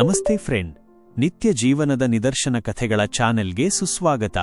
ನಮಸ್ತೆ ಫ್ರೆಂಡ್. ನಿತ್ಯ ಜೀವನದ ನಿದರ್ಶನ ಕಥೆಗಳ ಚಾನೆಲ್ಗೆ ಸುಸ್ವಾಗತ.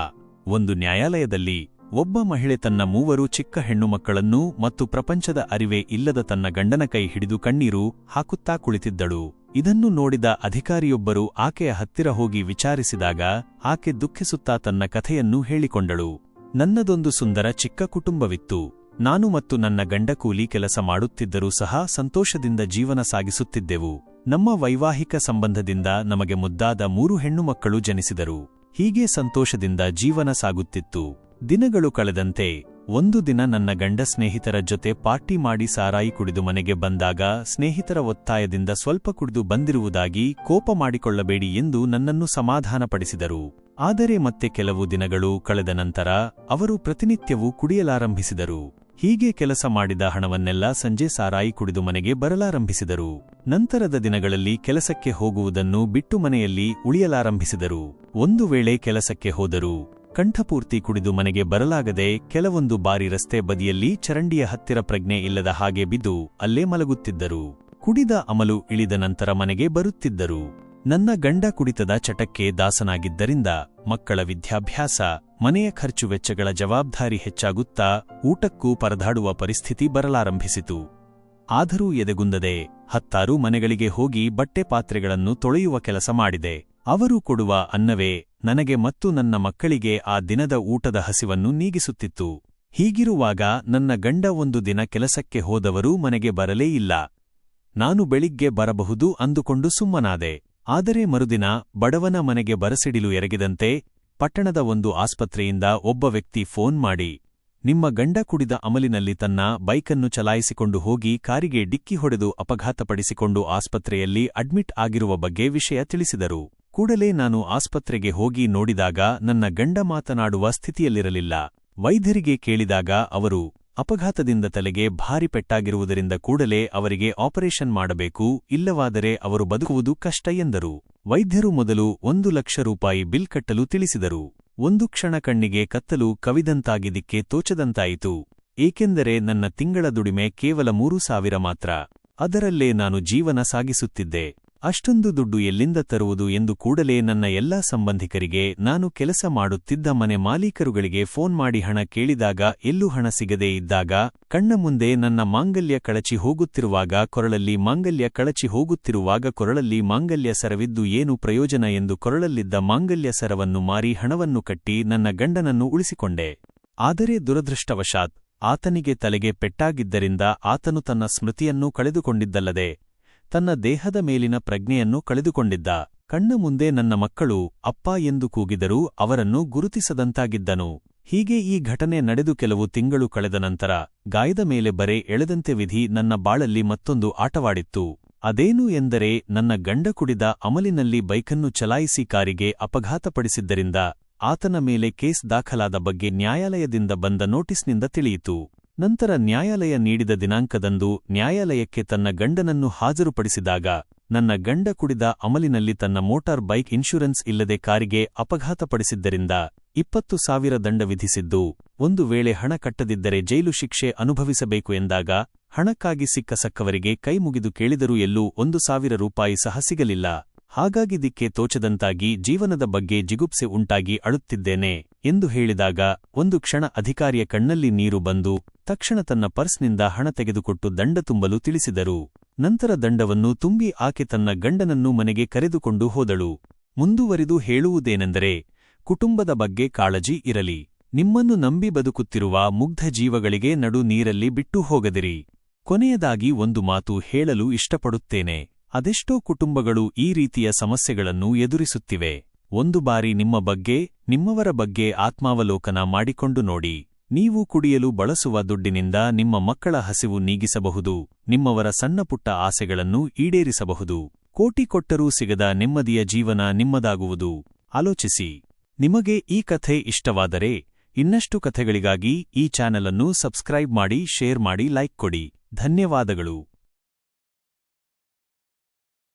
ಒಂದು ನ್ಯಾಯಾಲಯದಲ್ಲಿ ಒಬ್ಬ ಮಹಿಳೆ ತನ್ನ ಮೂವರು ಚಿಕ್ಕ ಹೆಣ್ಣು ಮಕ್ಕಳನ್ನು ಮತ್ತು ಪ್ರಪಂಚದ ಅರಿವೇ ಇಲ್ಲದ ತನ್ನ ಗಂಡನ ಕೈ ಹಿಡಿದು ಕಣ್ಣೀರು ಹಾಕುತ್ತಾ ಕುಳಿತಿದ್ದಳು. ಇದನ್ನು ನೋಡಿದ ಅಧಿಕಾರಿಯೊಬ್ಬರು ಆಕೆಯ ಹತ್ತಿರ ಹೋಗಿ ವಿಚಾರಿಸಿದಾಗ ಆಕೆ ದುಃಖಿಸುತ್ತಾ ತನ್ನ ಕಥೆಯನ್ನು ಹೇಳಿಕೊಂಡಳು. ನನ್ನದೊಂದು ಸುಂದರ ಚಿಕ್ಕ ಕುಟುಂಬವಿತ್ತು. ನಾನು ಮತ್ತು ನನ್ನ ಗಂಡ ಕೂಲಿ ಕೆಲಸ ಮಾಡುತ್ತಿದ್ದರೂ ಸಹ ಸಂತೋಷದಿಂದ ಜೀವನ ಸಾಗಿಸುತ್ತಿದ್ದೆವು. ನಮ್ಮ ವೈವಾಹಿಕ ಸಂಬಂಧದಿಂದ ನಮಗೆ ಮುದ್ದಾದ ಮೂರು ಹೆಣ್ಣು ಮಕ್ಕಳು ಜನಿಸಿದರು. ಹೀಗೆ ಸಂತೋಷದಿಂದ ಜೀವನ ಸಾಗುತ್ತಿತ್ತು. ದಿನಗಳು ಕಳೆದಂತೆ, ಒಂದು ದಿನ ನನ್ನ ಗಂಡ ಸ್ನೇಹಿತರ ಜೊತೆ ಪಾರ್ಟಿ ಮಾಡಿ ಸಾರಾಯಿ ಕುಡಿದು ಮನೆಗೆ ಬಂದಾಗ ಸ್ನೇಹಿತರ ಒತ್ತಾಯದಿಂದ ಸ್ವಲ್ಪ ಕುಡಿದು ಬಂದಿರುವುದಾಗಿ ಕೋಪ ಮಾಡಿಕೊಳ್ಳಬೇಡಿ ಎಂದು ನನ್ನನ್ನು ಸಮಾಧಾನಪಡಿಸಿದರು. ಆದರೆ ಮತ್ತೆ ಕೆಲವು ದಿನಗಳು ಕಳೆದ ನಂತರ, ಅವರು ಪ್ರತಿನಿತ್ಯವೂ ಕುಡಿಯಲಾರಂಭಿಸಿದರು. ಹೀಗೆ ಕೆಲಸ ಮಾಡಿದ ಹಣವನ್ನೆಲ್ಲ ಸಂಜೆ ಸಾರಾಯಿ ಕುಡಿದು ಮನೆಗೆ ಬರಲಾರಂಭಿಸಿದರು. ನಂತರದ ದಿನಗಳಲ್ಲಿ ಕೆಲಸಕ್ಕೆ ಹೋಗುವುದನ್ನು ಬಿಟ್ಟು ಮನೆಯಲ್ಲಿ ಉಳಿಯಲಾರಂಭಿಸಿದರು. ಒಂದು ವೇಳೆ ಕೆಲಸಕ್ಕೆ ಹೋದರು ಕಂಠಪೂರ್ತಿ ಕುಡಿದು ಮನೆಗೆ ಬರಲಾಗದೆ ಕೆಲವೊಂದು ಬಾರಿ ರಸ್ತೆ ಬದಿಯಲ್ಲಿ ಚರಂಡಿಯ ಹತ್ತಿರ ಪ್ರಜ್ಞೆ ಇಲ್ಲದ ಹಾಗೆ ಬಿದ್ದು ಅಲ್ಲೇ ಮಲಗುತ್ತಿದ್ದರು. ಕುಡಿದ ಅಮಲು ಇಳಿದ ನಂತರ ಮನೆಗೆ ಬರುತ್ತಿದ್ದರು. ನನ್ನ ಗಂಡ ಕುಡಿತದ ಚಟಕ್ಕೆ ದಾಸನಾಗಿದ್ದರಿಂದ ಮಕ್ಕಳ ವಿದ್ಯಾಭ್ಯಾಸ, ಮನೆಯ ಖರ್ಚು ವೆಚ್ಚಗಳ ಜವಾಬ್ದಾರಿ ಹೆಚ್ಚಾಗುತ್ತಾ ಊಟಕ್ಕೂ ಪರದಾಡುವ ಪರಿಸ್ಥಿತಿ ಬರಲಾರಂಭಿಸಿತು. ಆದರೂ ಎದೆಗುಂದದೆ ಹತ್ತಾರು ಮನೆಗಳಿಗೆ ಹೋಗಿ ಬಟ್ಟೆ ಪಾತ್ರೆಗಳನ್ನು ತೊಳೆಯುವ ಕೆಲಸ ಮಾಡಿದೆ. ಅವರು ಕೊಡುವ ಅನ್ನವೇ ನನಗೆ ಮತ್ತು ನನ್ನ ಮಕ್ಕಳಿಗೆ ಆ ದಿನದ ಊಟದ ಹಸಿವನ್ನು ನೀಗಿಸುತ್ತಿತ್ತು. ಹೀಗಿರುವಾಗ ನನ್ನ ಗಂಡ ಒಂದು ದಿನ ಕೆಲಸಕ್ಕೆ ಹೋದವರೂ ಮನೆಗೆ ಬರಲೇ ಇಲ್ಲ. ನಾನು ಬೆಳಿಗ್ಗೆ ಬರಬಹುದು ಅಂದುಕೊಂಡು ಸುಮ್ಮನಾದೆ. ಆದರೆ ಮರುದಿನ ಬಡವನ ಮನೆಗೆ ಬರಸಿಡಿಲು ಎರಗಿದಂತೆ ಪಟ್ಟಣದ ಒಂದು ಆಸ್ಪತ್ರೆಯಿಂದ ಒಬ್ಬ ವ್ಯಕ್ತಿ ಫೋನ್ ಮಾಡಿ, ನಿಮ್ಮ ಗಂಡ ಕುಡಿದ ಅಮಲಿನಲ್ಲಿ ತನ್ನ ಬೈಕನ್ನು ಚಲಾಯಿಸಿಕೊಂಡು ಹೋಗಿ ಕಾರಿಗೆ ಡಿಕ್ಕಿ ಹೊಡೆದು ಅಪಘಾತಪಡಿಸಿಕೊಂಡು ಆಸ್ಪತ್ರೆಯಲ್ಲಿ ಅಡ್ಮಿಟ್ ಆಗಿರುವ ಬಗ್ಗೆ ವಿಷಯ ತಿಳಿಸಿದರು. ಕೂಡಲೇ ನಾನು ಆಸ್ಪತ್ರೆಗೆ ಹೋಗಿ ನೋಡಿದಾಗ ನನ್ನ ಗಂಡ ಮಾತನಾಡುವ ಸ್ಥಿತಿಯಲ್ಲಿರಲಿಲ್ಲ. ವೈದ್ಯರಿಗೆ ಕೇಳಿದಾಗ ಅವರು ಅಪಘಾತದಿಂದ ತಲೆಗೆ ಭಾರಿ ಪೆಟ್ಟಾಗಿರುವುದರಿಂದ ಕೂಡಲೇ ಅವರಿಗೆ ಆಪರೇಷನ್ ಮಾಡಬೇಕು, ಇಲ್ಲವಾದರೆ ಅವರು ಬದುಕುವುದು ಕಷ್ಟ ಎಂದರು. ವೈದ್ಯರು ಮೊದಲು ಒಂದು ಲಕ್ಷ ರೂಪಾಯಿ ಬಿಲ್ ಕಟ್ಟಲು ತಿಳಿಸಿದರು. ಒಂದು ಕ್ಷಣ ಕಣ್ಣಿಗೆ ಕತ್ತಲು ಕವಿದಂತಾಗಿದ್ದಕ್ಕೆ ತೋಚದಂತಾಯಿತು. ಏಕೆಂದರೆ ನನ್ನ ತಿಂಗಳ ದುಡಿಮೆ ಕೇವಲ ಮೂರು ಸಾವಿರ ಮಾತ್ರ. ಅದರಲ್ಲೇ ನಾನು ಜೀವನ ಸಾಗಿಸುತ್ತಿದ್ದೆ. ಅಷ್ಟೊಂದು ದುಡ್ಡು ಎಲ್ಲಿಂದ ತರುವುದು ಎಂದು ಕೂಡಲೇ ನನ್ನ ಎಲ್ಲಾ ಸಂಬಂಧಿಕರಿಗೆ ನಾನು ಕೆಲಸ ಮಾಡುತ್ತಿದ್ದ ಮನೆ ಮಾಲೀಕರುಗಳಿಗೆ ಫೋನ್ ಮಾಡಿ ಹಣ ಕೇಳಿದಾಗ ಎಲ್ಲೂ ಹಣ ಸಿಗದೇ ಇದ್ದಾಗ, ಕಣ್ಣ ಮುಂದೆ ನನ್ನ ಮಾಂಗಲ್ಯ ಕಳಚಿ ಹೋಗುತ್ತಿರುವಾಗ ಕೊರಳಲ್ಲಿ ಮಾಂಗಲ್ಯ ಕಳಚಿ ಹೋಗುತ್ತಿರುವಾಗ ಕೊರಳಲ್ಲಿ ಮಾಂಗಲ್ಯ ಸರವಿದ್ದು ಏನು ಪ್ರಯೋಜನ ಎಂದು ಕೊರಳಲ್ಲಿದ್ದ ಮಾಂಗಲ್ಯ ಸರವನ್ನು ಮಾರಿ ಹಣವನ್ನು ಕಟ್ಟಿ ನನ್ನ ಗಂಡನನ್ನು ಉಳಿಸಿಕೊಂಡೆ. ಆದರೆ ದುರದೃಷ್ಟವಶಾತ್, ಆತನಿಗೆ ತಲೆಗೆ ಪೆಟ್ಟಾಗಿದ್ದರಿಂದ ಆತನು ತನ್ನ ಸ್ಮೃತಿಯನ್ನೂ ಕಳೆದುಕೊಂಡಿದ್ದಲ್ಲದೆ ತನ್ನ ದೇಹದ ಮೇಲಿನ ಪ್ರಜ್ಞೆಯನ್ನು ಕಳೆದುಕೊಂಡಿದ್ದ. ಕಣ್ಣ ಮುಂದೆ ನನ್ನ ಮಕ್ಕಳು, ಅಪ್ಪ ಎಂದು ಕೂಗಿದರೂ ಅವರನ್ನು ಗುರುತಿಸದಂತಾಗಿದ್ದನು. ಹೀಗೆ ಈ ಘಟನೆ ನಡೆದು ಕೆಲವು ತಿಂಗಳು ಕಳೆದ ನಂತರ, ಗಾಯದ ಮೇಲೆ ಬರೆ ಎಳೆದಂತೆ ವಿಧಿ ನನ್ನ ಬಾಳಲ್ಲಿ ಮತ್ತೊಂದು ಆಟವಾಡಿತ್ತು. ಅದೇನು ಎಂದರೆ, ನನ್ನ ಗಂಡ ಕುಡಿದ ಅಮಲಿನಲ್ಲಿ ಬೈಕನ್ನು ಚಲಾಯಿಸಿ ಕಾರಿಗೆ ಅಪಘಾತಪಡಿಸಿದ್ದರಿಂದ, ಆತನ ಮೇಲೆ ಕೇಸ್ ದಾಖಲಾದ ಬಗ್ಗೆ ನ್ಯಾಯಾಲಯದಿಂದ ಬಂದ ನೋಟಿಸ್ನಿಂದ ತಿಳಿಯಿತು. ನಂತರ ನ್ಯಾಯಾಲಯ ನೀಡಿದ ದಿನಾಂಕದಂದು ನ್ಯಾಯಾಲಯಕ್ಕೆ ತನ್ನ ಗಂಡನನ್ನು ಹಾಜರುಪಡಿಸಿದಾಗ, ನನ್ನ ಗಂಡ ಕುಡಿದ ಅಮಲಿನಲ್ಲಿ ತನ್ನ ಮೋಟಾರ್ ಬೈಕ್ ಇನ್ಶೂರೆನ್ಸ್ ಇಲ್ಲದೆ ಕಾರಿಗೆ ಅಪಘಾತಪಡಿಸಿದ್ದರಿಂದ ಇಪ್ಪತ್ತು ಸಾವಿರ ದಂಡ ವಿಧಿಸಿದ್ದು, ಒಂದು ವೇಳೆ ಹಣ ಕಟ್ಟದಿದ್ದರೆ ಜೈಲು ಶಿಕ್ಷೆ ಅನುಭವಿಸಬೇಕು ಎಂದಾಗ ಹಣಕ್ಕಾಗಿ ಸಿಕ್ಕ ಸಕ್ಕವರಿಗೆ ಕೈಮುಗಿದು ಕೇಳಿದರೂ ಎಲ್ಲೂ ಒಂದು ಸಾವಿರ ರೂಪಾಯಿ ಸಹ ಸಿಗಲಿಲ್ಲ. ಹಾಗಾಗಿ ದಿಕ್ಕೆ ತೋಚದಂತಾಗಿ ಜೀವನದ ಬಗ್ಗೆ ಜಿಗುಪ್ಸೆ ಉಂಟಾಗಿ ಅಳುತ್ತಿದ್ದೇನೆ ಎಂದು ಹೇಳಿದಾಗ ಒಂದು ಕ್ಷಣ ಅಧಿಕಾರಿಯ ಕಣ್ಣಲ್ಲಿ ನೀರು ಬಂದು ತಕ್ಷಣ ತನ್ನ ಪರ್ಸ್ನಿಂದ ಹಣ ತೆಗೆದುಕೊಟ್ಟು ದಂಡ ತುಂಬಲು ತಿಳಿಸಿದರು. ನಂತರ ದಂಡವನ್ನು ತುಂಬಿ ಆಕೆ ತನ್ನ ಗಂಡನನ್ನು ಮನೆಗೆ ಕರೆದುಕೊಂಡು ಹೋದಳು. ಮುಂದುವರಿದು ಹೇಳುವುದೇನೆಂದರೆ, ಕುಟುಂಬದ ಬಗ್ಗೆ ಕಾಳಜಿ ಇರಲಿ. ನಿಮ್ಮನ್ನು ನಂಬಿ ಬದುಕುತ್ತಿರುವ ಮುಗ್ಧ ಜೀವಗಳಿಗೆ ನಡು ನೀರಲ್ಲಿ ಬಿಟ್ಟು ಹೋಗದಿರಿ. ಕೊನೆಯದಾಗಿ ಒಂದು ಮಾತು ಹೇಳಲು ಇಷ್ಟಪಡುತ್ತೇನೆ. ಅದೆಷ್ಟೋ ಕುಟುಂಬಗಳು ಈ ರೀತಿಯ ಸಮಸ್ಯೆಗಳನ್ನು ಎದುರಿಸುತ್ತಿವೆ. ಒಂದು ಬಾರಿ ನಿಮ್ಮ ಬಗ್ಗೆ, ನಿಮ್ಮವರ ಬಗ್ಗೆ ಆತ್ಮಾವಲೋಕನ ಮಾಡಿಕೊಂಡು ನೋಡಿ. ನೀವು ಕುಡಿಯಲು ಬಳಸುವ ದುಡ್ಡಿನಿಂದ ನಿಮ್ಮ ಮಕ್ಕಳ ಹಸಿವು ನೀಗಿಸಬಹುದು, ನಿಮ್ಮವರ ಸಣ್ಣಪುಟ್ಟ ಆಸೆಗಳನ್ನು ಈಡೇರಿಸಬಹುದು. ಕೋಟಿ ಕೊಟ್ಟರೂ ಸಿಗದ ನೆಮ್ಮದಿಯ ಜೀವನ ನಿಮ್ಮದಾಗುವುದು. ಆಲೋಚಿಸಿ. ನಿಮಗೆ ಈ ಕಥೆ ಇಷ್ಟವಾದರೆ, ಇನ್ನಷ್ಟು ಕಥೆಗಳಿಗಾಗಿ ಈ ಚಾನಲನ್ನು ಸಬ್ಸ್ಕ್ರೈಬ್ ಮಾಡಿ, ಶೇರ್ ಮಾಡಿ, ಲೈಕ್ ಕೊಡಿ. ಧನ್ಯವಾದಗಳು.